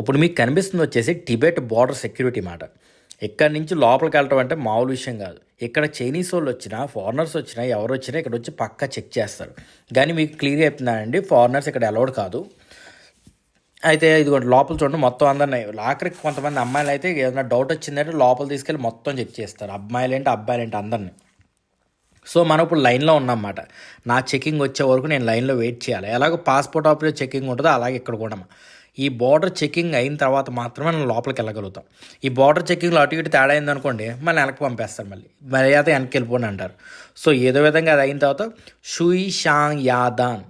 ఇప్పుడు మీకు కనిపిస్తుంది వచ్చేసి టిబెట్ బార్డర్ సెక్యూరిటీ మాట. ఇక్కడి నుంచి లోపలికి వెళ్ళటం అంటే మామూలు విషయం కాదు. ఇక్కడ చైనీస్ వాళ్ళు వచ్చినా ఫారినర్స్ వచ్చినా ఎవరు వచ్చినా ఇక్కడ వచ్చి పక్కా చెక్ చేస్తారు. కానీ మీకు క్లియర్ చెప్తున్నానండి ఫారినర్స్ ఇక్కడ అలౌడ్ కాదు. అయితే ఇదిగోండి లోపల చూడండి మొత్తం అందరినీ. ఆఖరికి కొంతమంది అమ్మాయిలు అయితే ఏదైనా డౌట్ వచ్చిందంటే లోపల తీసుకెళ్ళి మొత్తం చెక్ చేస్తారు. అమ్మాయిలు ఏంటి అబ్బాయిలు ఏంటి అందరినీ. సో మనం ఇప్పుడు లైన్లో ఉన్నామన్నమాట నా చెకింగ్ వచ్చే వరకు నేను లైన్లో వెయిట్ చేయాలి. ఎలాగో పాస్పోర్ట్ ఆఫీస్లో చెకింగ్ ఉంటుందో అలాగే ఇక్కడ కూడా ఈ బార్డర్ చెకింగ్ అయిన తర్వాత మాత్రమే మనం లోపలికి వెళ్ళగలుగుతాం. ఈ బార్డర్ చెకింగ్లో అటు ఇటు తేడా అయింది అనుకోండి మళ్ళీ వెనక్కి పంపేస్తారు మళ్ళీ. మర్యాద వెనక్కి వెళ్ళిపోండి అంటారు. సో ఏదో విధంగా అది అయిన తర్వాత షుయి షాంగ్ యాదాన్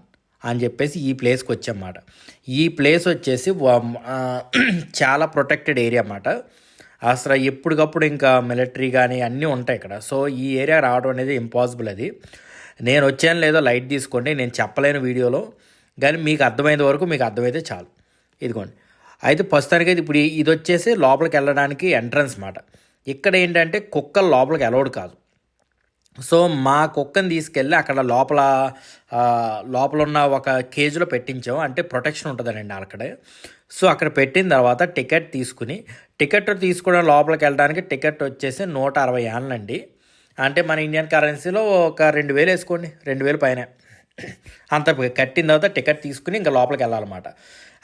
అని చెప్పేసి ఈ ప్లేస్కి వచ్చామాట ఈ ప్లేస్ వచ్చేసి చాలా ప్రొటెక్టెడ్ ఏరియా అన్నమాట. అసలు ఎప్పటికప్పుడు ఇంకా మిలిటరీ కానీ అన్నీ ఉంటాయి ఇక్కడ. సో ఈ ఏరియా రావడం అనేది ఇంపాసిబుల్ అది. నేను వచ్చాను లేదో లైట్ తీసుకోండి నేను చెప్పలేను వీడియోలో. కానీ మీకు అర్థమైనంత వరకు మీకు అర్థమైతే చాలు. ఇదిగోండి. అయితే ప్రస్తుతానికి అయితే ఇప్పుడు ఇది వచ్చేసి లోపలికి వెళ్ళడానికి ఎంట్రన్స్ మాట. ఇక్కడ ఏంటంటే కుక్కలు లోపలికి అలౌడ్ కాదు. సో మా కుక్కని తీసుకెళ్ళి అక్కడ లోపల లోపల ఉన్న ఒక కేజీలో పెట్టించాం అంటే ప్రొటెక్షన్ ఉంటుందండి అక్కడ. సో అక్కడ పెట్టిన తర్వాత టికెట్ తీసుకుని టికెట్ తీసుకోవడం లోపలికి వెళ్ళడానికి టికెట్ వచ్చేసి నూట అరవై ఏళ్ళండి అంటే మన ఇండియన్ కరెన్సీలో ఒక రెండు వేలు వేసుకోండి. రెండు వేలు పైన. అంత కట్టిన తర్వాత టికెట్ తీసుకుని ఇంకా లోపలికి వెళ్ళాలన్నమాట.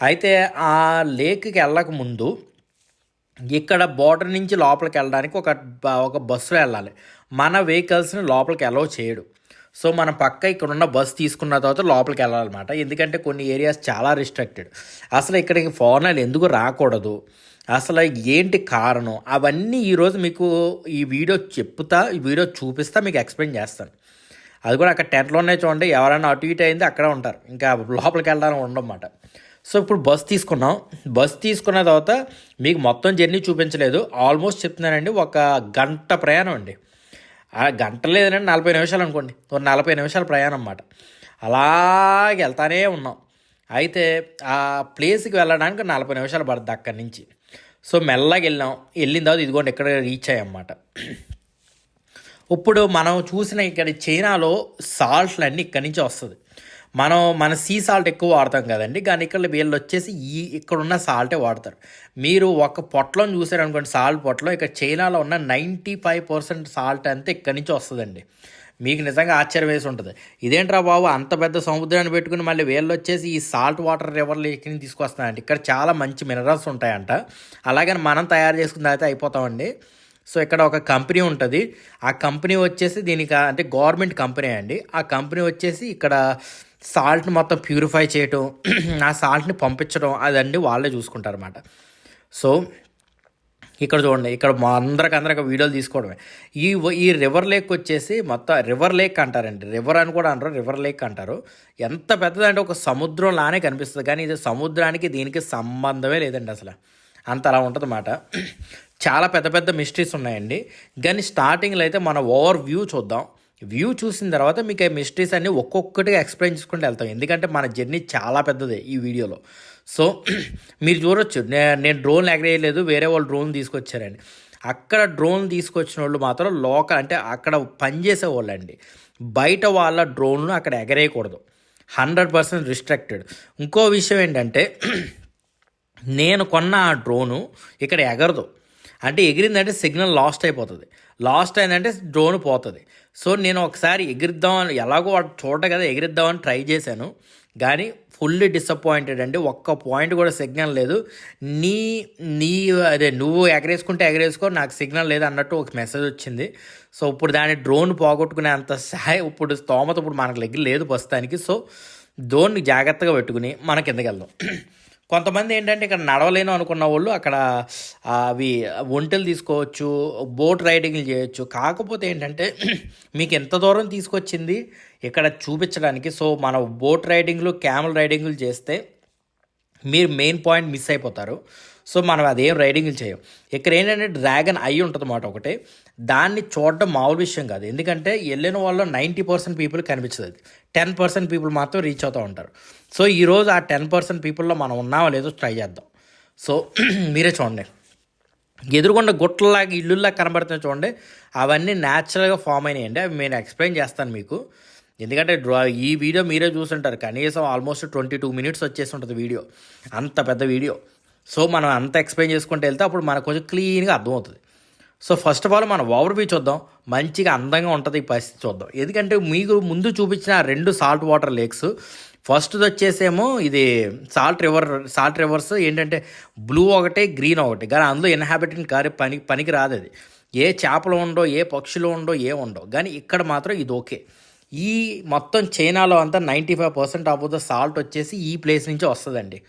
అయితే ఆ లేక్కి వెళ్ళక ముందు ఇక్కడ బోర్డర్ నుంచి లోపలికి వెళ్ళడానికి ఒక ఒక బస్సులో వెళ్ళాలి. మన వెహికల్స్ని లోపలికి అలౌ చేయడు. సో మనం పక్క ఇక్కడ ఉన్న బస్ తీసుకున్న తర్వాత లోపలికి వెళ్ళాలన్నమాట. ఎందుకంటే కొన్ని ఏరియాస్ చాలా రిస్ట్రిక్టెడ్ అసలు ఇక్కడికి ఫారినర్లు ఎందుకు రాకూడదు? అసలు ఏంటి కారణం? అవన్నీ ఈరోజు మీకు ఈ వీడియో చెప్తా ఈ వీడియో చూపిస్తా మీకు ఎక్స్ప్లెయిన్ చేస్తాను. అది కూడా అక్కడ టెంట్లోనే చూడండి. ఎవరైనా అటు ఇటు అయింది అక్కడే ఉంటారు. ఇంకా లోపలికి వెళ్ళడానికి ఉండమాట సో ఇప్పుడు బస్ తీసుకున్నాం. బస్ తీసుకున్న తర్వాత మీకు మొత్తం జర్నీ చూపించలేదు. ఆల్మోస్ట్ చెప్తున్నానండి ఒక గంట ప్రయాణం అండి. ఆ గంట లేదండి నలభై నిమిషాలు అనుకోండి. ఒక నలభై నిమిషాల ప్రయాణం అన్నమాట. అలాగే వెళ్తానే ఉన్నాం. అయితే ఆ ప్లేస్కి వెళ్ళడానికి నలభై నిమిషాలు పడుతుంది అక్కడి నుంచి. సో మెల్లగా వెళ్ళాం. వెళ్ళిన తర్వాత ఇదిగోండి ఇక్కడ రీచ్ అయ్యామన్నమాట ఇప్పుడు మనం చూసిన ఇక్కడ చైనాలో సాల్ట్లు అన్నీ ఇక్కడి నుంచి వస్తుంది. మనం మన సీ సాల్ట్ ఎక్కువ వాడతాం కదండి. కానీ ఇక్కడ వీళ్ళు వచ్చేసి ఈ ఇక్కడ ఉన్న సాల్టే వాడతారు. మీరు ఒక పొట్లం చూసారనుకోండి సాల్ట్ పొట్లం. ఇక్కడ చైనాలో ఉన్న నైంటీ ఫైవ్ పర్సెంట్ సాల్ట్ అంతా ఇక్కడి నుంచి వస్తుందండి. మీకు నిజంగా ఆశ్చర్యం వేసి ఉంటుంది. ఇదేంట్రా బాబు అంత పెద్ద సముద్రాన్ని పెట్టుకుని మళ్ళీ వీళ్ళు వచ్చేసి ఈ సాల్ట్ వాటర్ రివర్లు ఎక్కడి తీసుకొస్తానండి ఇక్కడ చాలా మంచి మినరల్స్ ఉంటాయంట. అలాగని మనం తయారు చేసుకున్న అయితే అయిపోతామండి. సో ఇక్కడ ఒక కంపెనీ ఉంటుంది. ఆ కంపెనీ వచ్చేసి దీనికి అంటే గవర్నమెంట్ కంపెనీ అండి. ఆ కంపెనీ వచ్చేసి ఇక్కడ సాల్ట్ని మొత్తం ప్యూరిఫై చేయటం ఆ సాల్ట్ని పంపించడం అదండి వాళ్ళే చూసుకుంటారు అన్నమాట సో ఇక్కడ చూడండి ఇక్కడ మా అందరికి అందరికి వీడియోలు తీసుకోవడమే. ఈ ఈ రివర్ లేక్ వచ్చేసి మొత్తం రివర్ లేక్ అంటారండి. రివర్ అని కూడా అంటారు రివర్ లేక్ అంటారు. ఎంత పెద్దదంటే ఒక సముద్రం లానే కనిపిస్తుంది. కానీ ఇది సముద్రానికి దీనికి సంబంధమే లేదండి అసలు. అంత అలా ఉంటుందన్నమాట. చాలా పెద్ద పెద్ద మిస్టరీస్ ఉన్నాయండి. కానీ స్టార్టింగ్లో అయితే మన ఓవర్ వ్యూ చూద్దాం. వ్యూ చూసిన తర్వాత మీకు ఈ మిస్టరీస్ అన్ని ఒక్కొక్కటిగా ఎక్స్ప్లెయిన్ చేసుకుంటూ వెళ్తాం. ఎందుకంటే మన జర్నీ చాలా పెద్దదే ఈ వీడియోలో. సో మీరు చూడొచ్చు. నేను డ్రోన్ ఎగరేయలేదు వేరే వాళ్ళు డ్రోన్ తీసుకొచ్చారండి అక్కడ డ్రోన్ తీసుకొచ్చిన వాళ్ళు మాత్రం లోకల్ అంటే అక్కడ పనిచేసే వాళ్ళండి. బయట వాళ్ళ డ్రోన్ను అక్కడ ఎగరేయకూడదు. హండ్రెడ్ పర్సెంట్ రిస్ట్రిక్టెడ్ ఇంకో విషయం ఏంటంటే నేను కొన్న ఆ డ్రోను ఇక్కడ ఎగరదు. అంటే ఎగిరిందంటే సిగ్నల్ లాస్ట్ అయిపోతుంది. లాస్ట్ అయిందంటే డ్రోన్ పోతుంది. సో నేను ఒకసారి ఎగిరిద్దామని ఎలాగో వాడు చూడ కదా ఎగిరిద్దామని ట్రై చేశాను. కానీ ఫుల్లీ డిసప్పాయింటెడ్ అండి. ఒక్క పాయింట్ కూడా సిగ్నల్ లేదు. నీ నీ అదే నువ్వు ఎగరేసుకుంటే ఎగరేసుకో నాకు సిగ్నల్ లేదు అన్నట్టు ఒక మెసేజ్ వచ్చింది. సో ఇప్పుడు దాని డ్రోన్ పోగొట్టుకునే అంత సాయి ఇప్పుడు స్తోమత ఇప్పుడు మనకు దగ్గర లేదు ప్రస్తుతానికి. సో డ్రోన్ జాగ్రత్తగా పెట్టుకుని మన కిందకి వెళ్దాం. కొంతమంది ఏంటంటే ఇక్కడ నడవలేను అనుకున్న వాళ్ళు అక్కడ అవి ఒంటెలు తీసుకోవచ్చు బోట్ రైడింగ్లు చేయొచ్చు. కాకపోతే ఏంటంటే మీకు ఎంత దూరం తీసుకొచ్చింది ఇక్కడ చూపించడానికి. సో మన బోట్ రైడింగ్లు క్యామెల్ రైడింగ్లు చేస్తే మీరు మెయిన్ పాయింట్ మిస్ అయిపోతారు. సో మనం అదేం రైడింగ్లు చేయం ఇక్కడ ఏంటంటే డ్రాగన్ అయి ఉంటుంది అన్నమాట ఒకటి. దాన్ని చూడడం మామూలు విషయం కాదు. ఎందుకంటే వెళ్ళిన వాళ్ళు నైంటీ పర్సెంట్ పీపుల్ కనిపించదు అది. టెన్ పర్సెంట్ పీపుల్ మాత్రం రీచ్ అవుతూ ఉంటారు. సో ఈరోజు ఆ టెన్ పర్సెంట్ పీపుల్లో మనం ఉన్నామో లేదో ట్రై చేద్దాం. సో మీరే చూడండి. ఎదురుకొండ గుట్టలాగా ఇల్లుల్లా కనబడుతున్నాయి చూడండి. అవన్నీ న్యాచురల్గా ఫామ్ అయినాయండి. అవి నేను ఎక్స్ప్లెయిన్ చేస్తాను మీకు. ఎందుకంటే డ్రా ఈ వీడియో మీరే చూసుంటారు. కనీసం ఆల్మోస్ట్ ట్వంటీ టూ మినిట్స్ వచ్చేసి ఉంటుంది వీడియో. అంత పెద్ద వీడియో. సో మనం అంత ఎక్స్ప్లెయిన్ చేసుకుంటూ వెళ్తే అప్పుడు మనకు కొంచెం క్లీన్గా అర్థమవుతుంది. సో ఫస్ట్ ఆఫ్ ఆల్ మనం ఓవర్ వ్యూ చూద్దాం. మంచిగా అందంగా ఉంటుంది ఈ పరిస్థితి చూద్దాం. ఎందుకంటే మీకు ముందు చూపించిన రెండు సాల్ట్ వాటర్ లేక్స్ ఫస్ట్ది వచ్చేసేమో ఇది సాల్ట్ రివర్ సాల్ట్ రివర్స్ ఏంటంటే బ్లూ ఒకటే గ్రీన్ ఒకటి. కానీ అందులో ఇన్హాబిటెంట్ కారి పని పనికి రాదు అది ఏ చేపలు ఉండో ఏ పక్షులు ఉండో ఏ ఉండో. కానీ ఇక్కడ మాత్రం ఇది ఓకే. ఈ మొత్తం చైనాలో అంతా ninety five percent of the salt వచ్చేసి ఈ ప్లేస్ నుంచి వస్తుందండి.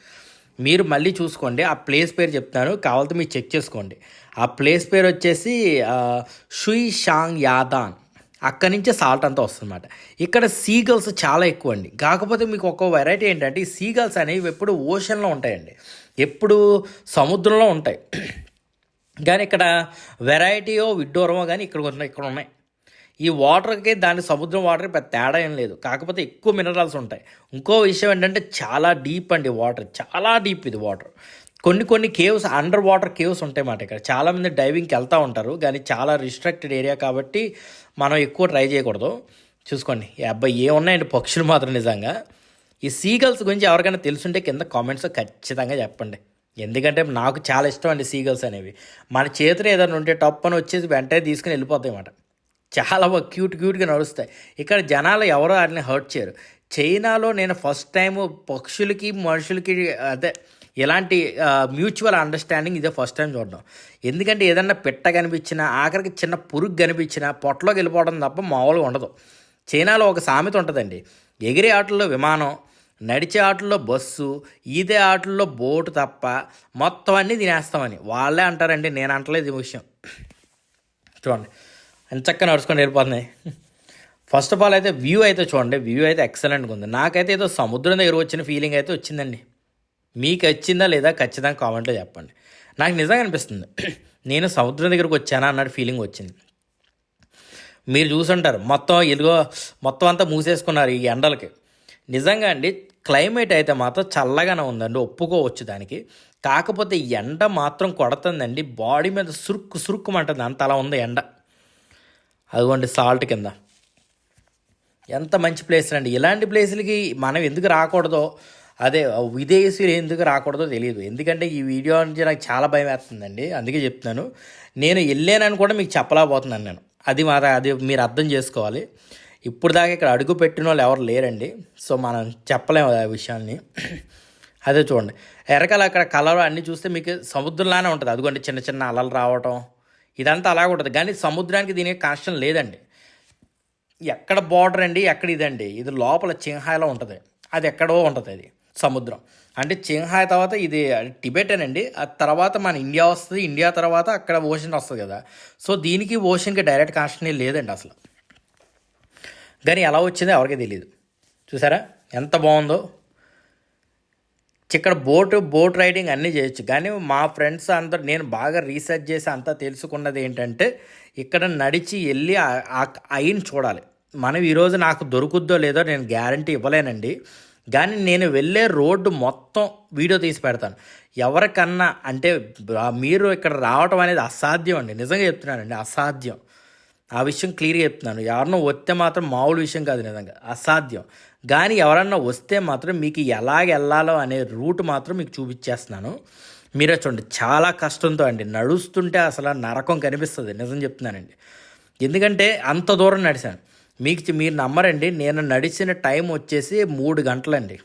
మీరు మళ్ళీ చూసుకోండి. ఆ ప్లేస్ పేరు చెప్తాను కావాలంటే మీరు చెక్ చేసుకోండి. ఆ ప్లేస్ పేరు వచ్చేసి ఆ, షుయి షాంగ్ యాదాన్. అక్కడి నుంచే సాల్ట్ అంతా వస్తుందన్నమాట. ఇక్కడ సీగల్స్ చాలా ఎక్కువ అండి కాకపోతే మీకు ఒక వెరైటీ ఏంటంటే ఈ సీగల్స్ అనేవి ఎప్పుడు ఓషన్లో ఉంటాయండి. ఎప్పుడు సముద్రంలో ఉంటాయి. కానీ ఇక్కడ వెరైటీయో విడ్డూరమో కానీ ఇక్కడ ఉన్నాయి ఇక్కడ ఉన్నాయి. ఈ వాటర్కి దాని సముద్రం వాటర్ పెద్ద తేడా ఏం లేదు. కాకపోతే ఎక్కువ మినరల్స్ ఉంటాయి. ఇంకో విషయం ఏంటంటే చాలా డీప్ అండి వాటర్ చాలా డీప్ ఇది వాటర్ కొన్ని కొన్ని కేవ్స్ అండర్ వాటర్ కేవ్స్ ఉంటాయి మాట ఇక్కడ. చాలామంది డైవింగ్కి వెళ్తూ ఉంటారు కానీ చాలా రిస్ట్రిక్టెడ్ ఏరియా కాబట్టి మనం ఎక్కువ ట్రై చేయకూడదు. చూసుకోండి. ఈ అబ్బాయి ఏమున్నాయండి పక్షులు మాత్రం నిజంగా. ఈ సీగల్స్ గురించి ఎవరికైనా తెలుసుంటే కింద కామెంట్స్ ఖచ్చితంగా చెప్పండి. ఎందుకంటే నాకు చాలా ఇష్టం అండి సీగల్స్ అనేవి. మన చేతిలో ఏదైనా ఉంటే టప్ అని వచ్చేసి వెంటనే తీసుకుని వెళ్ళిపోతాయి అన్నమాట చాలా క్యూట్ క్యూట్గా నడుస్తాయి. ఇక్కడ జనాలు ఎవరో వాటిని హర్ట్ చేయరు. చైనాలో నేను ఫస్ట్ టైం పక్షులకి మనుషులకి అదే ఇలాంటి మ్యూచువల్ అండర్స్టాండింగ్ ఇదే ఫస్ట్ టైం చూడడం. ఎందుకంటే ఏదన్నా పిట్ట కనిపించినా ఆఖరికి చిన్న పురుగు కనిపించినా పొట్టలోకి వెళ్ళిపోవడం తప్ప మామూలుగా ఉండదు. చైనాలో ఒక సామెత ఉంటుందండి. ఎగిరే ఆటల్లో విమానం నడిచే ఆటల్లో బస్సు ఈదే ఆటల్లో బోటు తప్ప మొత్తం అన్నీ తినేస్తామని. వాళ్ళే అంటారండి నేను అంటలేదు ఈ విషయం. చూడండి ఎంత చక్కగా నడుచుకొని వెళ్ళిపోతున్నాయి. ఫస్ట్ ఆఫ్ ఆల్ అయితే వ్యూ అయితే చూడండి వ్యూ అయితే ఎక్సలెంట్గా ఉంది. నాకైతే ఏదో సముద్రం దగ్గర వచ్చిన ఫీలింగ్ అయితే వచ్చిందండి. మీకు వచ్చిందా లేదా ఖచ్చితంగా కామెంట్లో చెప్పండి. నాకు నిజంగా అనిపిస్తుంది. నేను సముద్రం దగ్గరకు వచ్చానా అన్నట్టు ఫీలింగ్ వచ్చింది. మీరు చూసుంటారు. మొత్తం ఇదిగో మొత్తం అంతా మూసేసుకున్నారు ఈ ఎండలకి. నిజంగా అండి క్లైమేట్ అయితే మాత్రం చల్లగానే ఉందండి. ఒప్పుకోవచ్చు దానికి. కాకపోతే ఎండ మాత్రం కొడుతుందండి. బాడీ మీద సురుక్కు సురుక్కుమంటుంది. అంత అలా ఉంది ఎండ. అదిగోండి సాల్ట్ కింద. ఎంత మంచి ప్లేస్ అండి ఇలాంటి ప్లేసులకి మనం ఎందుకు రాకూడదో అదే విదేశీయులు ఎందుకు రాకూడదో తెలియదు ఎందుకంటే ఈ వీడియో నుంచి నాకు చాలా భయం వేస్తుందండి. అందుకే చెప్తున్నాను. నేను వెళ్ళానని కూడా మీకు చెప్పలేకపోతున్నాను నేను. అది మా అది మీరు అర్థం చేసుకోవాలి. ఇప్పుడు దాకా ఇక్కడ అడుగు పెట్టిన వాళ్ళు ఎవరు లేరండి. సో మనం చెప్పలేము ఆ విషయాన్ని అదే చూడండి. ఎరకలు అక్కడ కలర్ అన్నీ చూస్తే మీకు సముద్రంలానే ఉంటుంది. అదిగోండి చిన్న చిన్న అలలు రావటం. ఇదంతా అలాగే ఉంటుంది. కానీ సముద్రానికి దీనికి కనెక్షన్ లేదండి. ఎక్కడ బార్డర్ అండి ఎక్కడ ఇదండి. ఇది లోపల చింహాయిలో ఉంటుంది. అది ఎక్కడో ఉంటుంది అది. సముద్రం అంటే చింహాయ్ తర్వాత ఇది టిబెటన్ అండి ఆ తర్వాత మన ఇండియా వస్తుంది ఇండియా తర్వాత అక్కడ ఓషన్ వస్తుంది కదా సో దీనికి ఓషన్కి డైరెక్ట్ కనెక్షన్ లేదండి అసలు కానీ ఎలా వచ్చిందో ఎవరికీ తెలియదు చూసారా ఎంత బాగుందో ఇక్కడ బోట్ బోట్ రైడింగ్ అన్నీ చేయొచ్చు కానీ మా ఫ్రెండ్స్ అందరు నేను బాగా రీసెర్చ్ చేసి అంతా తెలుసుకున్నది ఏంటంటే ఇక్కడ నడిచి వెళ్ళి ఆ- చూడాలి మనం ఈరోజు నాకు దొరుకుద్దో లేదో నేను గ్యారంటీ ఇవ్వలేనండి కానీ నేను వెళ్ళే రోడ్డు మొత్తం వీడియో తీసి పెడతాను. ఎవరికన్నా అంటే మీరు ఇక్కడ రావటం అనేది అసాధ్యం అండి. నిజంగా చెప్తున్నానండి అసాధ్యం. ఆ విషయం క్లియర్గా చెప్తున్నాను. ఎవరినో వస్తే మాత్రం మామూలు విషయం కాదు నిజంగా అసాధ్యం. కానీ ఎవరన్నా వస్తే మాత్రం మీకు ఎలా వెళ్ళాలో అనే రూట్ మాత్రం మీకు చూపించేస్తున్నాను. మీరే చూడండి చాలా కష్టంతో అండి. నడుస్తుంటే అసలు నరకం కనిపిస్తుంది నిజం చెప్తున్నానండి. ఎందుకంటే అంత దూరం నడిచాను. మీకు మీరు నమ్మరండి నేను నడిచిన టైం వచ్చేసి మూడు గంటలండి.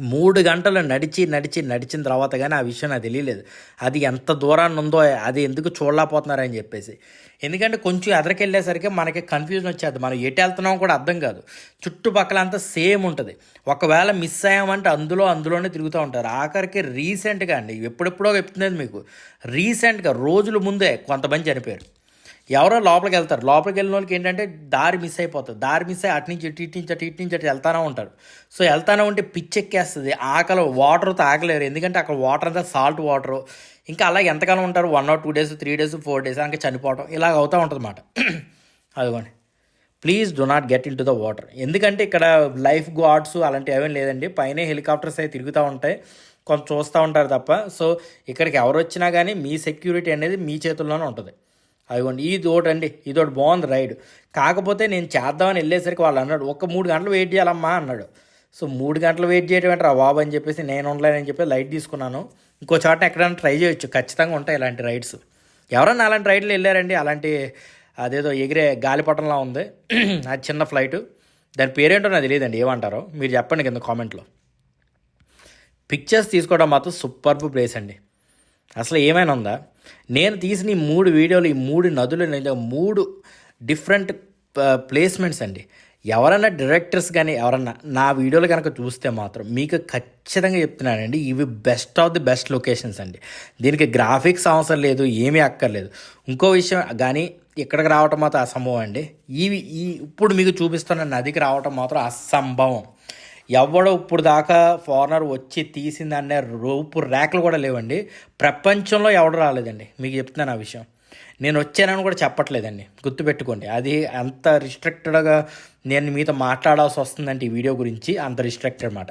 మూడు గంటలు నడిచి నడిచి నడిచిన తర్వాత కానీ ఆ విషయం నాకు తెలియలేదు. అది ఎంత దూరాన్ని ఉందో అది ఎందుకు చూడలేకపోతున్నారని చెప్పేసి. ఎందుకంటే కొంచెం ఎదరికెళ్ళేసరికి మనకి కన్ఫ్యూజన్ వచ్చేది. మనం ఎటు వెళ్తున్నాం కూడా అర్థం కాదు. చుట్టుపక్కల అంతా సేమ్ ఉంటుంది. ఒకవేళ మిస్ అయ్యామంటే అందులో అందులోనే తిరుగుతూ ఉంటారు. ఆఖరికి రీసెంట్గా అండి. ఎప్పుడెప్పుడో చెప్తున్నది మీకు. రీసెంట్గా రోజుల ముందే కొంతమంది చనిపోయారు. ఎవరో లోపలికి వెళ్తారు. లోపలికి వెళ్ళిన వాళ్ళకి ఏంటంటే దారి మిస్ అయిపోతుంది. దారి మిస్ అయ్యి అటు నుంచి ఇటు ఇటు నుంచి అటు ఇటు నుంచి అటు వెళ్తానే ఉంటారు సో వెళ్తానే ఉంటే పిచ్చెక్కేస్తుంది ఆకలి వాటర్ తాగలేరు ఎందుకంటే అక్కడ వాటర్ అంతా సాల్ట్ వాటర్ ఇంకా అలా ఎంతకాలం ఉంటారు? One or two days three days four days ఇంకా చనిపోవటం ఇలాగ అవుతూ ఉంటుంది అన్నమాట అదిగోండి. Please do not get into the water ఎందుకంటే ఇక్కడ లైఫ్ గార్డ్స్ అలాంటివి ఏమీ లేదండి. పైన హెలికాప్టర్స్ అవి తిరుగుతూ ఉంటాయి. కొంత చూస్తూ ఉంటారు తప్ప. సో ఇక్కడికి ఎవరు వచ్చినా కానీ మీ సెక్యూరిటీ అనేది మీ చేతుల్లోనే ఉంటుంది. అదిగోండి ఇది ఒకటి అండి ఇది ఒకటి బాగుంది రైడ్. కాకపోతే నేను చేద్దామని వెళ్ళేసరికి వాళ్ళు అన్నాడు ఒక మూడు గంటలు వెయిట్ చేయాలమ్మా అన్నాడు. సో మూడు గంటలు వెయిట్ చేయడం ఏంటి రా బాబు అని చెప్పేసి నేను ఉండలేనని చెప్పి లైట్ తీసుకున్నాను. ఇంకో చోట ఎక్కడైనా ట్రై చేయొచ్చు ఖచ్చితంగా ఉంటాయి ఇలాంటి రైడ్స్. ఎవరన్నా అలాంటి రైడ్లు వెళ్ళారండి? అలాంటి అదేదో ఎగిరే గాలిపటంలా ఉంది. అది చిన్న ఫ్లైట్. దాని పేరేంటో నాకు తెలియదండి ఏమంటారో. మీరు చెప్పండి కింద కామెంట్లో. పిక్చర్స్ తీసుకోవడం మాత్రం సూపర్బ్ ప్లేస్ అండి. అసలు ఏమైనా ఉందా? నేను తీసిన ఈ మూడు వీడియోలు ఈ మూడు నదులు మూడు డిఫరెంట్ ప్లేస్మెంట్స్ అండి. ఎవరైనా డైరెక్టర్స్ కానీ ఎవరన్నా నా వీడియోలు కనుక చూస్తే మాత్రం మీకు ఖచ్చితంగా చెప్తున్నానండి ఇవి best of the best locations అండి. దీనికి గ్రాఫిక్స్ అవసరం లేదు ఏమీ అక్కర్లేదు. ఇంకో విషయం కానీ ఇక్కడికి రావటం మాత్రం అసంభవం అండి. ఇవి ఈ ఇప్పుడు మీకు చూపిస్తున్న నదికి రావటం మాత్రం అసంభవం. ఎవడో ఇప్పుడు దాకా ఫారినర్ వచ్చి తీసిందనే రూపు రేఖలు కూడా లేవండి. ప్రపంచంలో ఎవడు రాలేదండి. మీకు చెప్తున్నాను ఆ విషయం. నేను వచ్చానని కూడా చెప్పట్లేదండి. గుర్తుపెట్టుకోండి. అది అంత రిస్ట్రిక్టెడ్గా నేను మీతో మాట్లాడాల్సి వస్తుందంటే ఈ వీడియో గురించి అంత రిస్ట్రిక్టెడ్ మాట.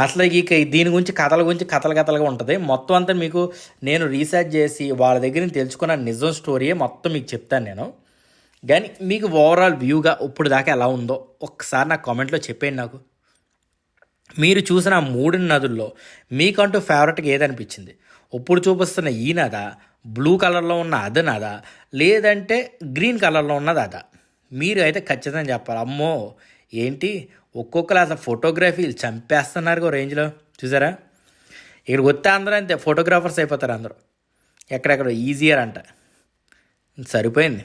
అసలు ఇక దీని గురించి కథల గురించి కథలు కథలుగా ఉంటుంది. మొత్తం అంతా మీకు నేను రీసెర్చ్ చేసి వాళ్ళ దగ్గర నుంచి తెలుసుకున్న నిజం స్టోరీయే మొత్తం మీకు చెప్తాను నేను. కానీ మీకు ఓవరాల్ వ్యూగా ఇప్పుడు దాకా ఎలా ఉందో ఒక్కసారి నాకు కామెంట్లో చెప్పేయండి నాకు. మీరు చూసిన మూడు నదుల్లో మీకంటూ ఫేవరెట్గా ఏదనిపించింది ఇప్పుడు చూపిస్తున్న ఈ నద బ్లూ కలర్లో ఉన్న అది నద లేదంటే గ్రీన్ కలర్లో ఉన్నది అదా. మీరు అయితే ఖచ్చితంగా చెప్పాలి. అమ్మో ఏంటి? ఒక్కొక్కరు అసలు ఫోటోగ్రఫీలు చంపేస్తున్నారు రేంజ్లో చూసారా? ఇక్కడికి వస్తే అందరూ అంతే ఫోటోగ్రాఫర్స్ అయిపోతారు అందరూ. ఎక్కడెక్కడ ఈజియర్ అంట. సరిపోయింది.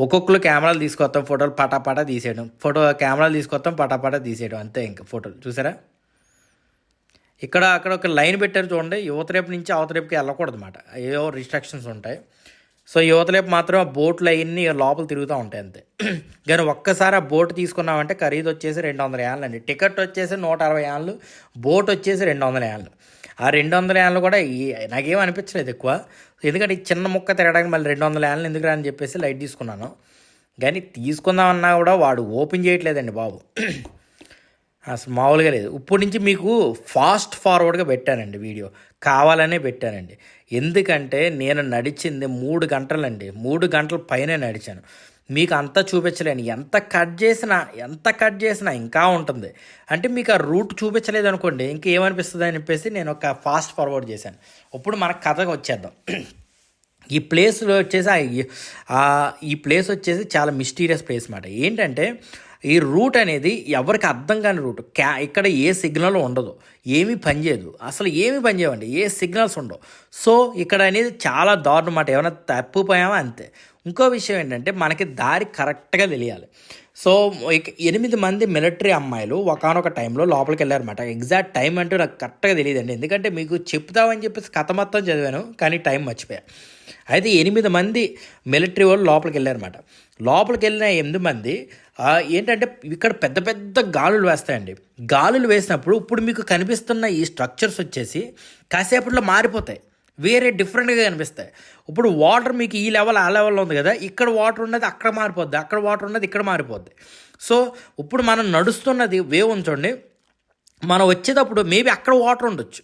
ఒక్కొక్కరు కెమెరాలు తీసుకొస్తాం ఫోటోలు పటాపటా తీసేయడం. ఫోటో కెమెరాలు తీసుకొస్తాం పటాపటా తీసేయడం. అంతే ఇంకా ఫోటోలు. చూసారా? ఇక్కడ అక్కడ ఒక లైన్ పెట్టారు చూడండి. యువతరేపు నుంచి అవతరేపుకి వెళ్ళకూడదు అనమాట ఏవో రిస్ట్రిక్షన్స్ ఉంటాయి. సో యువతలేపు మాత్రం ఆ బోట్లు అవన్నీ లోపల తిరుగుతూ ఉంటాయి అంతే. కానీ ఒక్కసారి ఆ బోట్ తీసుకున్నామంటే ఖరీదు వచ్చేసి రెండు వందల యాన్లు అండి. టికెట్ వచ్చేసి నూట అరవై యాన్లు బోట్ వచ్చేసి రెండు వందల యాన్లు. ఆ రెండు వందల యాన్లు కూడా ఈ- నాకేం అనిపించలేదు ఎక్కువ. ఎందుకంటే ఈ చిన్న ముక్క తిరగడానికి మళ్ళీ రెండు వందల యాన్లు ఎందుకు అని చెప్పేసి లైట్ తీసుకున్నాను. కానీ తీసుకుందామన్నా కూడా వాడు ఓపెన్ చేయట్లేదండి బాబు. అసలు మామూలుగా లేదు. ఇప్పటి నుంచి మీకు ఫాస్ట్ ఫార్వర్డ్గా పెట్టానండి వీడియో. కావాలనే పెట్టానండి. ఎందుకంటే నేను నడిచింది మూడు గంటలండి. మూడు గంటల పైనే నడిచాను. మీకు అంతా చూపించలేను. ఎంత కట్ చేసినా ఎంత కట్ చేసినా ఇంకా ఉంటుంది. అంటే మీకు ఆ రూట్ చూపించలేదు అనుకోండి ఇంకేమనిపిస్తుంది అని చెప్పేసి నేను ఒక ఫాస్ట్ ఫార్వర్డ్ చేశాను. ఇప్పుడు మన కథకు వచ్చేద్దాం. ఈ ప్లేస్లో వచ్చేసి ఈ ప్లేస్ వచ్చేసి చాలా మిస్టీరియస్ ప్లేస్ అనమాట ఏంటంటే ఈ రూట్ అనేది ఎవరికి అర్థం కాని రూట్. క్యా ఇక్కడ ఏ సిగ్నల్ ఉండదు. ఏమీ పనిచేయదు అసలు ఏమీ పనిచేయవండి ఏ సిగ్నల్స్ ఉండవు. సో ఇక్కడ అనేది చాలా దారుణం మాట ఏమైనా తప్పిపోయామా అంతే. ఇంకో విషయం ఏంటంటే మనకి దారి కరెక్ట్గా తెలియాలి. సో ఇక ఎనిమిది మంది మిలిటరీ అమ్మాయిలు ఒకనొక టైంలో లోపలికి వెళ్ళారన్నమాట. ఎగ్జాక్ట్ టైం అంటూ నాకు కరెక్ట్గా తెలియదండి. ఎందుకంటే మీకు చెప్తామని చెప్పేసి కథ మొత్తం చదివాను కానీ టైం మర్చిపోయా. అయితే ఎనిమిది మంది మిలిటరీ వాళ్ళు లోపలికి వెళ్ళారన్నమాట. లోపలికి వెళ్ళిన ఎనిమిది మంది ఏంటంటే ఇక్కడ పెద్ద పెద్ద గాలులు వేస్తాయండి. గాలులు వేసినప్పుడు ఇప్పుడు మీకు కనిపిస్తున్న ఈ స్ట్రక్చర్స్ వచ్చేసి కాసేపట్లో మారిపోతాయి. వేరే డిఫరెంట్గా కనిపిస్తాయి. ఇప్పుడు వాటర్ మీకు ఈ లెవెల్ ఆ లెవెల్లో ఉంది కదా ఇక్కడ వాటర్ ఉన్నది అక్కడ మారిపోద్ది అక్కడ వాటర్ ఉన్నది ఇక్కడ మారిపోద్ది. సో ఇప్పుడు మనం నడుస్తున్నది వేవ్ ఉంచండి మనం వచ్చేటప్పుడు మేబీ అక్కడ వాటర్ ఉండొచ్చు.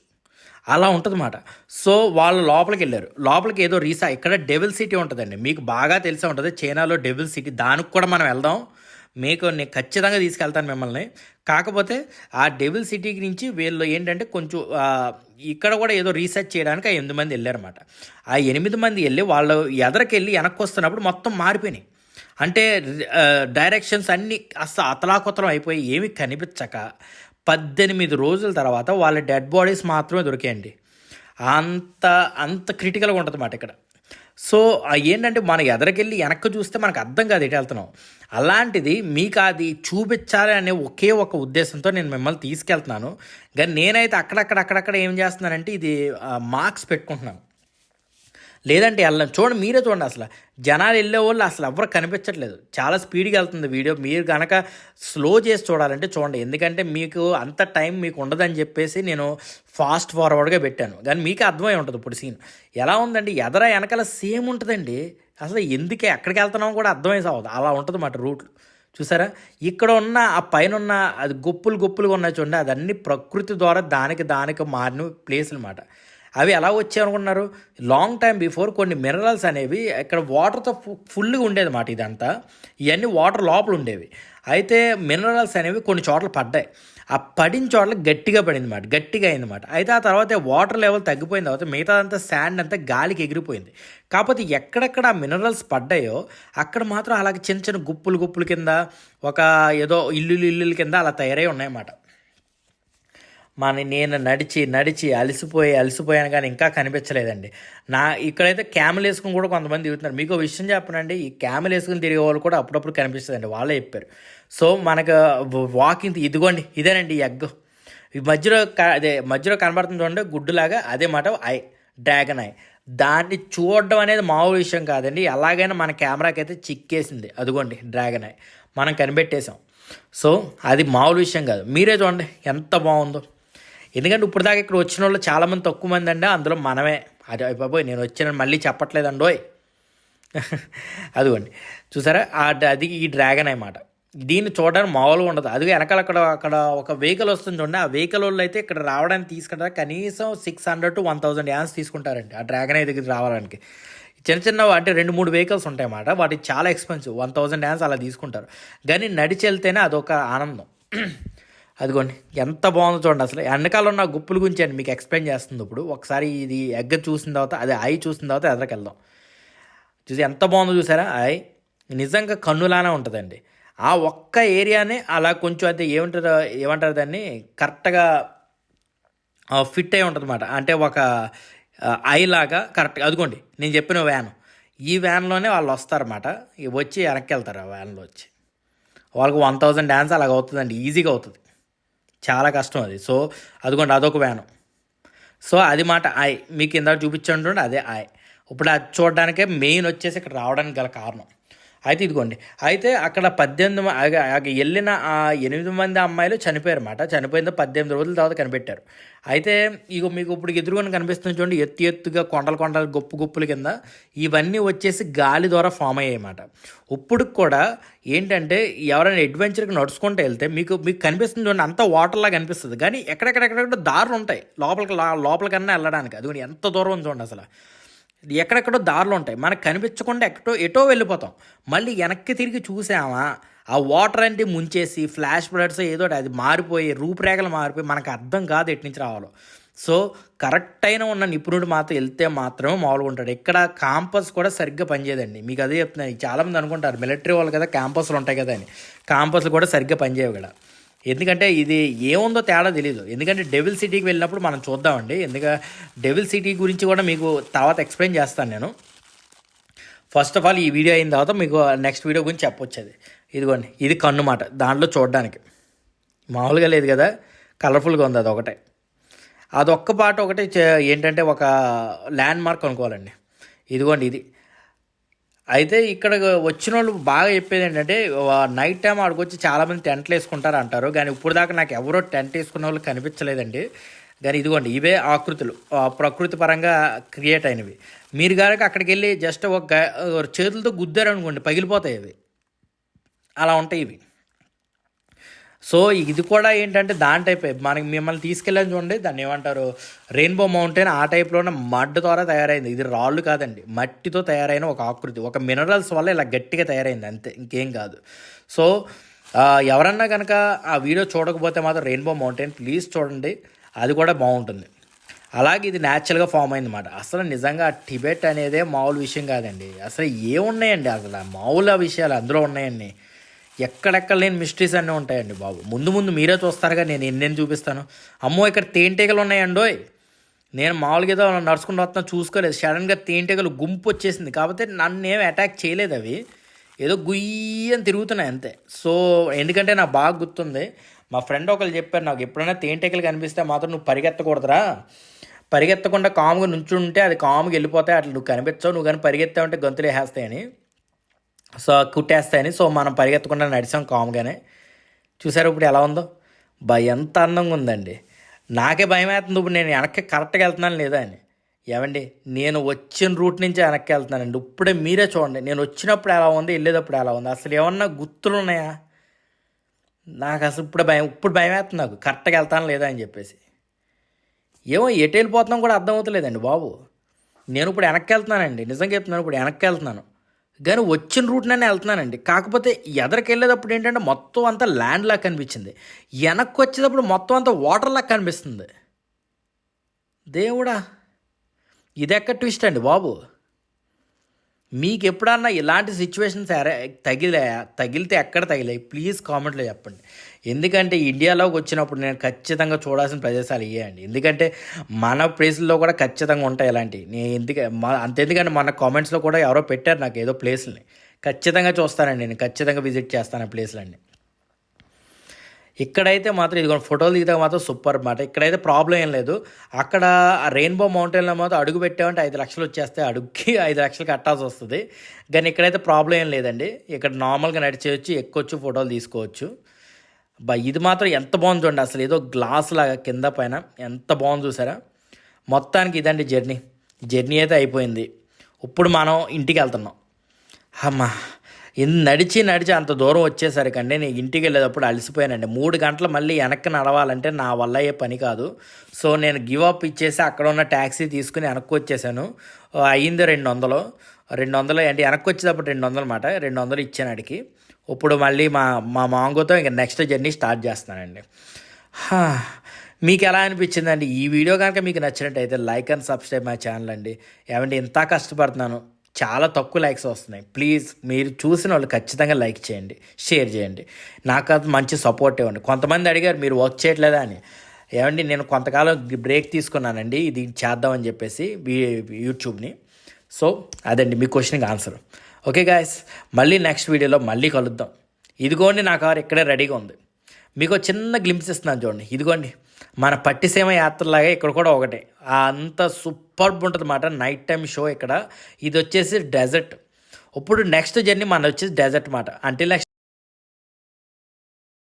అలా ఉంటుందన్నమాట. సో వాళ్ళు లోపలికి వెళ్ళారు. లోపలికి ఏదో రీసా ఇక్కడ డెవిల్ సిటీ ఉంటుందండి. మీకు బాగా తెలిసే ఉంటుంది చైనాలో డెవిల్ సిటీ దానికి కూడా మనం వెళ్దాం. మీకు నేను ఖచ్చితంగా తీసుకెళ్తాను మిమ్మల్ని. కాకపోతే ఆ డెవిల్ సిటీ నుంచి వీళ్ళు ఏంటంటే కొంచెం ఇక్కడ కూడా ఏదో రీసెర్చ్ చేయడానికి ఆ ఎనిమిది మంది వెళ్ళారన్నమాట. ఆ ఎనిమిది మంది వెళ్ళి వాళ్ళు ఎదరికి వెళ్ళి వెనక్కి వస్తున్నప్పుడు మొత్తం మారిపోయినాయి. అంటే డైరెక్షన్స్ అన్నీ అస్సలు అతలాకుతలం అయిపోయి ఏమి కనిపించక పద్దెనిమిది రోజుల తర్వాత వాళ్ళ డెడ్ బాడీస్ మాత్రమే దొరికాయండి. అంత అంత క్రిటికల్గా ఉంటుంది అన్నమాట ఇక్కడ. సో ఏంటంటే మన ఎదరికెళ్ళి వెనక్కి చూస్తే మనకు అర్థం కాదు ఎటు వెళ్తున్నాం. అలాంటిది మీకు అది చూపించాలి అనే ఒకే ఒక ఉద్దేశంతో నేను మిమ్మల్ని తీసుకెళ్తున్నాను. కానీ నేనైతే అక్కడక్కడ అక్కడక్కడ ఏం చేస్తున్నానంటే ఇది మార్క్స్ పెట్టుకుంటున్నాను. లేదంటే వెళ్ళం చూడండి మీరే చూడండి అసలు. జనాలు వెళ్ళే వాళ్ళు అసలు ఎవరు కనిపించట్లేదు. చాలా స్పీడ్గా వెళ్తుంది వీడియో. మీరు కనుక స్లో చేసి చూడాలంటే చూడండి. ఎందుకంటే మీకు అంత టైం మీకు ఉండదని చెప్పేసి నేను ఫాస్ట్ ఫార్వర్డ్గా పెట్టాను. కానీ మీకు అర్థమై ఉంటుంది ఇప్పుడు సీన్. ఎలా ఉందండి? ఎదర వెనకాల సేమ్ ఉంటుందండి. అసలు ఎందుకే ఎక్కడికి వెళ్తున్నామో కూడా అర్థమై సావదు అలా ఉంటుంది మాట రూట్లు చూసారా? ఇక్కడ ఉన్న ఆ పైన ఉన్న అది గొప్పులు గొప్పులుగా ఉన్నాయి చూడండి. అదన్నీ ప్రకృతి ద్వారా దానికి దానికి మారిన ప్లేస్ అనమాట అవి ఎలా వచ్చాయి అనుకున్నారు లాంగ్ టైం బిఫోర్ కొన్ని మినరల్స్ అనేవి ఇక్కడ వాటర్తో ఫుల్గా ఉండేది మాట ఇదంతా. ఇవన్నీ వాటర్ లోపల ఉండేవి. అయితే మినరల్స్ అనేవి కొన్ని చోట్ల పడ్డాయి. ఆ పడిన చోట్ల గట్టిగా పడింది మాట. గట్టిగా అయింది మాట. అయితే ఆ తర్వాత వాటర్ లెవెల్ తగ్గిపోయిన తర్వాత మిగతాదంతా శాండ్ అంతా గాలికి ఎగిరిపోయింది. కాకపోతే ఎక్కడెక్కడ ఆ మినరల్స్ పడ్డాయో అక్కడ మాత్రం అలాగే చిన్న చిన్న గుప్పులు గుప్పుల కింద ఒక ఏదో ఇల్లులు ఇల్లుల కింద అలా తయారై ఉన్నాయన్నమాట మన నేను నడిచి నడిచి అలసిపోయి అలసిపోయాను కానీ ఇంకా కనిపించలేదండి. నా ఇక్కడైతే క్యామెల్ వేసుకుని కూడా కొంతమంది తిరుగుతున్నారు. మీకు విషయం చెప్పనండి ఈ క్యామెల్ వేసుకుని తిరిగే వాళ్ళు కూడా అప్పుడప్పుడు కనిపిస్తుందండి వాళ్ళే చెప్పారు. సో మనకు వాకింగ్ ఇదిగోండి ఇదేనండి ఈ ఎగ్. ఈ మధ్యలో క- అదే మధ్యలో కనబడుతుంది చూడండి గుడ్డులాగా అదే మాట ఐ డ్రాగన్ ఐ. దాన్ని చూడడం అనేది మామూలు విషయం కాదండి. ఎలాగైనా మన కెమెరాకి అయితే చిక్కేసింది. అదిగోండి డ్రాగన్ ఐ. మనం కనిపెట్టేసాం సో అది మామూలు విషయం కాదు. మీరే చూడండి ఎంత బాగుందో. ఎందుకంటే ఇప్పుడు దాకా ఇక్కడ వచ్చిన వాళ్ళు చాలామంది తక్కువ మంది అండి అందులో మనమే. అదే బాబోయ్ నేను వచ్చిన మళ్ళీ చెప్పట్లేదండోయ్ అదిగోండి. చూసారా? అది ఈ డ్రాగన్ అన్నమాట. దీన్ని చూడడానికి మామూలుగా ఉండదు. అది వెనకాల అక్కడ అక్కడ ఒక వెహికల్ వస్తుంది చూడండి. ఆ వెహికల్ వాళ్ళు అయితే ఇక్కడ రావడానికి తీసుకుంటారు. కనీసం six hundred to one thousand years తీసుకుంటారండి ఆ డ్రాగన్ ఐ దగ్గరికి రావడానికి. చిన్న చిన్న అంటే రెండు మూడు వెహికల్స్ ఉంటాయన్నమాట వాటికి చాలా ఎక్స్పెన్సివ్ వన్ థౌసండ్ యాన్స్ అలా తీసుకుంటారు. కానీ నడిచి వెళ్తేనే అదొక ఆనందం. అదిగోండి ఎంత బాగుందో చూడండి. అసలు వెనకాల ఉన్న గుప్పుల గురించి అండి మీకు ఎక్స్ప్లెయిన్ చేస్తుంది ఇప్పుడు. ఒకసారి ఇది ఎగ్గ చూసిన తర్వాత అదే ఐ చూసిన తర్వాత ఎదరికి వెళ్దాం. చూసి ఎంత బాగుందో చూసారా? ఐ నిజంగా కన్నులానే ఉంటుందండి. ఆ ఒక్క ఏరియానే అలా కొంచెం అయితే ఏమంటారు ఏమంటారు దాన్ని? కరెక్ట్గా ఫిట్ అయి ఉంటుంది అనమాట అంటే ఒక ఐ లాగా కరెక్ట్గా అదిగోండి నేను చెప్పిన వ్యాన్. ఈ వ్యాన్లోనే వాళ్ళు వస్తారన్నమాట. ఇవి వచ్చి వెనక్కి వెళ్తారు ఆ వ్యాన్లో వచ్చి. వాళ్ళకి వన్ థౌజండ్ డ్యాన్స్ అలాగ అవుతుందండి ఈజీగా అవుతుంది. చాలా కష్టం అది. సో అదిగోండి అదొక వ్యానం. సో అది మాట ఆయ్ మీకు ఇందాక చూపించండి అదే ఆయ్ ఇప్పుడు అది చూడడానికే మెయిన్ వచ్చేసి ఇక్కడ రావడానికి గల కారణం. అయితే ఇదిగోండి. అయితే అక్కడ పద్దెనిమిది వెళ్ళిన ఆ ఎనిమిది మంది అమ్మాయిలు చనిపోయారు అన్నమాట చనిపోయిన పద్దెనిమిది రోజుల తర్వాత కనిపెట్టారు. అయితే ఇక మీకు ఇప్పుడు ఎదురుకొని కనిపిస్తుంది చూడండి ఎత్తు ఎత్తుగా కొండలు కొండలు గొప్పు గొప్పుల కింద ఇవన్నీ వచ్చేసి గాలి ద్వారా ఫామ్ అయ్యాయన్నమాట. ఇప్పుడు కూడా ఏంటంటే ఎవరైనా అడ్వెంచర్కి నడుచుకుంటూ వెళ్తే మీకు మీకు కనిపిస్తుంది చూడండి అంతా వాటర్లా కనిపిస్తుంది కానీ ఎక్కడెక్కడెక్కడ దారులు ఉంటాయి. లోపలికి లోపలికన్నా వెళ్ళడానికి. అది ఎంత దూరం చూడండి అసలు. ఎక్కడెక్కడో దారులు ఉంటాయి. మనకు కనిపించకుండా ఎక్కడో ఎటో వెళ్ళిపోతాం. మళ్ళీ వెనక్కి తిరిగి చూసామా ఆ వాటర్ అంటే ముంచేసి ఫ్లాష్ బ్లడ్స్ ఏదో అది మారిపోయి రూపురేఖలు మారిపోయి మనకు అర్థం కాదు ఎటు నుంచి రావాలో. సో కరెక్ట్ అయిన ఉన్న నిపుణుడు మాత్రం వెళ్తే మాత్రమే మామూలుగా ఉంటాడు. ఇక్కడ కాంపస్ కూడా సరిగ్గా పనిచేయదండి. మీకు అదే చెప్తున్నాను చాలామంది అనుకుంటారు మిలిటరీ వాళ్ళు కదా క్యాంపస్లు ఉంటాయి కదా అని. కాంపస్లు కూడా సరిగ్గా పనిచేయవు ఇక్కడ ఎందుకంటే ఇది ఏముందో తేడా తెలియదు ఎందుకంటే డెవిల్ సిటీకి వెళ్ళినప్పుడు మనం చూద్దామండి. ఎందుకంటే డెవిల్ సిటీ గురించి కూడా మీకు తర్వాత ఎక్స్ప్లెయిన్ చేస్తాను నేను. ఫస్ట్ ఆఫ్ ఆల్ ఈ వీడియో అయిన తర్వాత మీకు నెక్స్ట్ వీడియో గురించి చెప్పొచ్చేది. ఇదిగోండి ఇది కన్ను మాట. దాంట్లో చూడడానికి. మామూలుగా లేదు కదా? కలర్ఫుల్గా ఉంది అది ఒకటే అదొక్క పాట ఒకటి చే- ఏంటంటే ఒక ల్యాండ్ మార్క్ అనుకోవాలండి. ఇదిగోండి ఇది. అయితే ఇక్కడ వచ్చిన వాళ్ళు బాగా చెప్పేది ఏంటంటే నైట్ టైం ఆడికి వచ్చి చాలామంది టెంట్లు వేసుకుంటారు అంటారు. కానీ ఇప్పుడు దాకా నాకు ఎవరో టెంట్ వేసుకున్న వాళ్ళు కనిపించలేదండి. కానీ ఇదిగోండి ఇవే ఆకృతులు. ప్రకృతి పరంగా క్రియేట్ అయినవి. మీరు కనుక అక్కడికి వెళ్ళి జస్ట్ ఒక చేతులతో గుద్దారు అనుకోండి పగిలిపోతాయి ఇవి అలా ఉంటాయి ఇవి. సో ఇది కూడా ఏంటంటే దాని టైప్ మనకి మిమ్మల్ని తీసుకెళ్ళని చూడండి దాన్ని ఏమంటారు రెయిన్బో మౌంటైన్ ఆ టైప్లోనే మడ్ ద్వారా తయారైంది. ఇది రాళ్ళు కాదండి మట్టితో తయారైన ఒక ఆకృతి. ఒక మినరల్స్ వల్ల ఇలా గట్టిగా తయారైంది అంతే ఇంకేం కాదు. సో ఎవరన్నా కనుక ఆ వీడియో చూడకపోతే మాత్రం రెయిన్బో మౌంటైన్ ప్లీజ్ చూడండి అది కూడా బాగుంటుంది. అలాగే ఇది న్యాచురల్గా ఫామ్ అయింది అనమాట అసలు నిజంగా టిబెట్ అనేదే మామూలు విషయం కాదండి. అసలు ఏమున్నాయండి అసలు? ఆ మామూలు విషయాలు అందులో ఉన్నాయండి. ఎక్కడెక్కడ లేని మిస్టరీస్ అన్నీ ఉంటాయండి బాబు. ముందు ముందు మీరే చూస్తారుగా నేను ఎన్నెన్ని చూపిస్తాను. అమ్మో ఇక్కడ తేనెటీగలు ఉన్నాయండోయ్. నేను మామూలుగా ఏదో నడుచుకుంటూ వస్తున్నా చూసుకోలేదు. సడన్గా తేనెటీగలు గుంపు వచ్చేసింది. కాకపోతే నన్ను ఏం అటాక్ చేయలేదు అవి. ఏదో గుయ్యని తిరుగుతున్నాయి అంతే. సో ఎందుకంటే నాకు బాగా గుర్తుంది. మా ఫ్రెండ్ ఒకరు చెప్పారు నాకు ఎప్పుడైనా తేనెటీకలు కనిపిస్తే మాత్రం నువ్వు పరిగెత్తకూడదురా. పరిగెత్తకుండా కాముగా నుంచుంటే అది కాముగా వెళ్ళిపోతాయి. అట్లా నువ్వు కనిపించవు. నువ్వు కానీ పరిగెత్తావంటే గంతులు వేసేస్తాయని. సో కుట్టేస్తాయని. సో మనం పరిగెత్తకుండా నడిచాం కామ్గానే. చూసారు ఇప్పుడు ఎలా ఉందో? భయ ఎంత అందంగా ఉందండి. నాకే భయం వేస్తుంది ఇప్పుడు నేను వెనక్కి కరెక్ట్గా వెళ్తున్నాను లేదా అని. ఏమండి? నేను వచ్చిన రూట్ నుంచే వెనక్కి వెళ్తున్నానండి. ఇప్పుడే మీరే చూడండి. నేను వచ్చినప్పుడు ఎలా ఉంది వెళ్ళేటప్పుడు ఎలా ఉంది అసలు ఏమన్నా గుర్తులు ఉన్నాయా? నాకు అసలు ఇప్పుడు భయం ఇప్పుడు భయం వేస్తుంది నాకు. కరెక్ట్గా వెళ్తాను లేదా అని చెప్పేసి. ఏమో ఎటు వెళ్ళిపోతున్నాం కూడా అర్థం అవుతలేదండి బాబు. నేను ఇప్పుడు వెనక్కి వెళ్తున్నానండి. నిజంగా చెప్తున్నాను ఇప్పుడు వెనక్కి వెళ్తున్నాను. కానీ వచ్చిన రూట్లోనే వెళ్తున్నానండి. కాకపోతే ఎదరికి వెళ్ళేటప్పుడు ఏంటంటే మొత్తం అంతా ల్యాండ్ లాగా కనిపించింది. వెనక్కి వచ్చేటప్పుడు మొత్తం అంతా వాటర్ లాగా కనిపిస్తుంది. దేవుడా ఇది ఎక్కడ ట్విస్ట్ అండి బాబు. మీకు ఎప్పుడన్నా ఇలాంటి సిచ్యువేషన్స్ ఎర- తగిలే తగిలితే ఎక్కడ తగిలాయి? ప్లీజ్ కామెంట్లో చెప్పండి. ఎందుకంటే ఇండియాలోకి వచ్చినప్పుడు నేను ఖచ్చితంగా చూడాల్సిన ప్రదేశాలు ఇవే అండి. ఎందుకంటే మన ప్లేస్లో కూడా ఖచ్చితంగా ఉంటాయి ఇలాంటివి నేను ఎందుకంటే అంతెందుకంటే మన కామెంట్స్లో కూడా ఎవరో పెట్టారు నాకు ఏదో ప్లేస్ని ఖచ్చితంగా చూస్తానండి నేను. ఖచ్చితంగా విజిట్ చేస్తాను ఆ ప్లేస్లన్నీ. ఇక్కడైతే మాత్రం ఇదిగో ఫోటోలు దిగితే మాత్రం సూపర్ అనమాట ఇక్కడైతే ప్రాబ్లం ఏం లేదు. అక్కడ రెయిన్బో మౌంటైన్లో మాత్రం అడుగు పెట్టామంటే ఐదు లక్షలు వచ్చేస్తే అడుగుకి ఐదు లక్షలు కట్టాల్సి వస్తుంది. కానీ ఇక్కడైతే ప్రాబ్లం ఏం లేదండి. ఇక్కడ నార్మల్గా నడిచేయచ్చు ఎక్కొచ్చు ఫోటోలు తీసుకోవచ్చు. బా ఇది మాత్రం ఎంత బాగుంది చూడండి. అసలు ఏదో గ్లాస్ లాగా కింద పైన ఎంత బాగుంది చూసారా? మొత్తానికి ఇదండి జర్నీ. జర్నీ అయితే అయిపోయింది. ఇప్పుడు మనం ఇంటికి వెళ్తున్నాం. అమ్మా నడిచి నడిచి అంత దూరం వచ్చేసరికండి నేను ఇంటికి వెళ్ళేటప్పుడు అలసిపోయానండి. మూడు గంటలు మళ్ళీ వెనక్కి నడవాలంటే నా వల్ల ఏ పని కాదు. సో నేను గివ్ అప్ ఇచ్చేసి అక్కడ ఉన్న ట్యాక్సీ తీసుకుని వెనక్కి వచ్చేసాను. అయ్యింది రెండు వందలు రెండు వందలు అంటే వెనక్కి వచ్చేటప్పుడు రెండు వందలు అనమాట రెండు వందలు ఇచ్చాను అడిగి ఇప్పుడు మళ్ళీ మా మా మాంగోతో ఇంకా నెక్స్ట్ జర్నీ స్టార్ట్ చేస్తానండి. మీకు ఎలా అనిపించిందండి? ఈ వీడియో కనుక మీకు నచ్చినట్టయితే like and subscribe my channel అండి. ఏమంటే ఇంత కష్టపడుతున్నాను. చాలా తక్కువ లైక్స్ వస్తున్నాయి. ప్లీజ్ మీరు చూసిన వాళ్ళు ఖచ్చితంగా లైక్ చేయండి. షేర్ చేయండి. నాకు అది మంచి సపోర్ట్ ఇవ్వండి. కొంతమంది అడిగారు మీరు వర్క్ చేయట్లేదా? అని. ఏమండి నేను కొంతకాలం బ్రేక్ తీసుకున్నానండి. ఇది చేద్దామని చెప్పేసి యూట్యూబ్ని సో అదండి మీ క్వశ్చన్కి ఆన్సర్ ఓకే గాయస్ మళ్ళీ నెక్స్ట్ వీడియోలో మళ్ళీ కలుద్దాం. ఇదిగోండి నా కారు ఇక్కడే రెడీగా ఉంది. మీకు చిన్న గ్లింప్స్ ఇస్తున్నాను చూడండి. ఇదిగోండి మన పట్టిసీమ యాత్రలాగా ఇక్కడ కూడా ఒకటే. అంత సూపర్బ్ ఉంటుంది అన్నమాట నైట్ టైం షో ఇక్కడ. ఇది వచ్చేసి డెజర్ట్ ఇప్పుడు నెక్స్ట్ జర్నీ మన వచ్చేసి డెజర్ట్ మాట. అంటే నెక్స్ట్